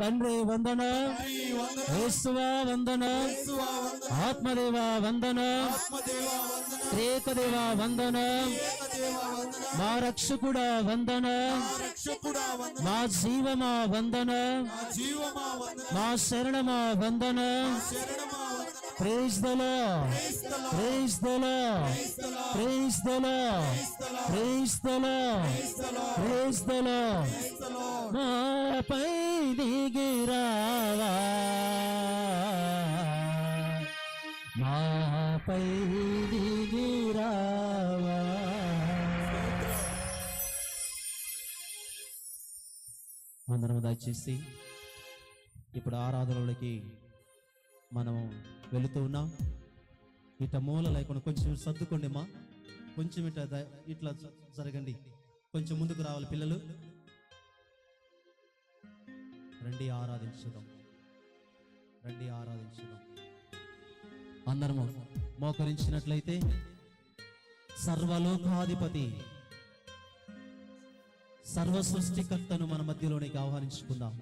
తండ్రి వందన. యేసువా వందన. ఆత్మదేవా వందన. ఏకదేవా వందన. మా రక్షకుడ వందన. మా జీవమా వందన. మా శరణమా వందన. Praise the Lord praise the Lord praise the Lord praise the Lord praise the Lord మాపై దిగిరావా మాపై దిగిరావా అందరం దయచేసి ఇప్పుడు ఆరాధనలోకి మనము వెళుతూ ఉన్నాం. ఇట మూల లేకుండా కొంచెం సర్దుకోండి మా కొంచెం ఇట ద- ఇట్లా జరగండి. కొంచెం ముందుకు రావాలి పిల్లలు. రండి ఆరాధించుదాం. రండి ఆరాధించుదాం. అందరము మోకరించినట్లయితే సర్వలోకాధిపతి సర్వ సృష్టికర్తను మన మధ్యలోనికి ఆహ్వానించుకుందాం.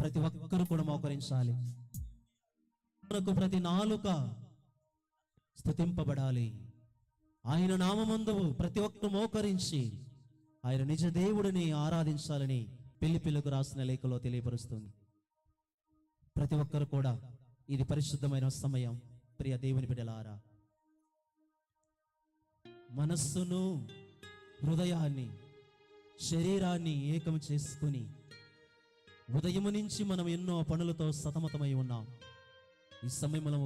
ప్రతి ఒక్కరు కూడా మోకరించాలి. మనకు ప్రతి నాలుక స్థుతింపబడాలి ఆయన నామమందు ప్రతి ఒక్కరు మోకరించి ఆయన నిజ దేవుడిని ఆరాధించాలని పెళ్ళి పిల్లకు రాసిన లేఖలో తెలియపరుస్తుంది. ప్రతి ఒక్కరు కూడా ఇది పరిశుద్ధమైన సమయం ప్రియ దేవుని బిడలారా మనస్సును హృదయాన్ని శరీరాన్ని ఏకం చేసుకుని ఉదయం నుంచి మనం ఎన్నో పనులతో సతమతమై ఉన్నాం. ఈ సమయంలో